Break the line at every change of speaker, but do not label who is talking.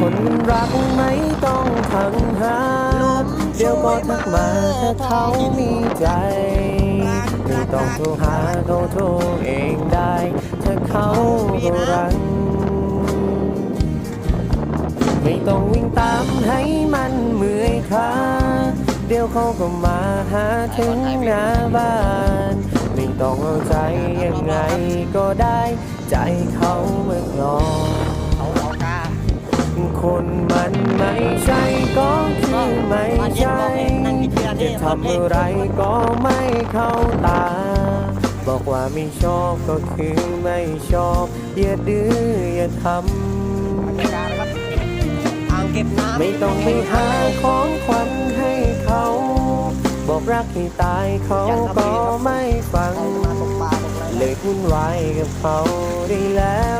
คนรักไม่ต้องทังหา เดี๋ยวก็ทักมาถ้าเขามีใจ ไม่ต้องโทรหาเขาโทรเองได้ ถ้าเขาก็รักไม่ต้องวิ่งตามให้มันเมื่อยขาเดี๋ยวเขาก็มาหาถึงหน้าบ้านไม่ต้องเอาใจยังไงก็ได้ ใจเขาเมื่อกลอน คนมันไม่ใช่ก็คือไม่ใช่จะทำอะไรก็ไม่เข้าตา บอกว่าไม่ชอบก็คือไม่ชอบ อย่าดื้ออย่าทำไม่ต้องไปหาของขวัญให้เขา บอกรักให้ตายเขาก็ไม่ฟัง
มาตกปลาตก
เลิกวุ่นวายกับเขาได้แล้ว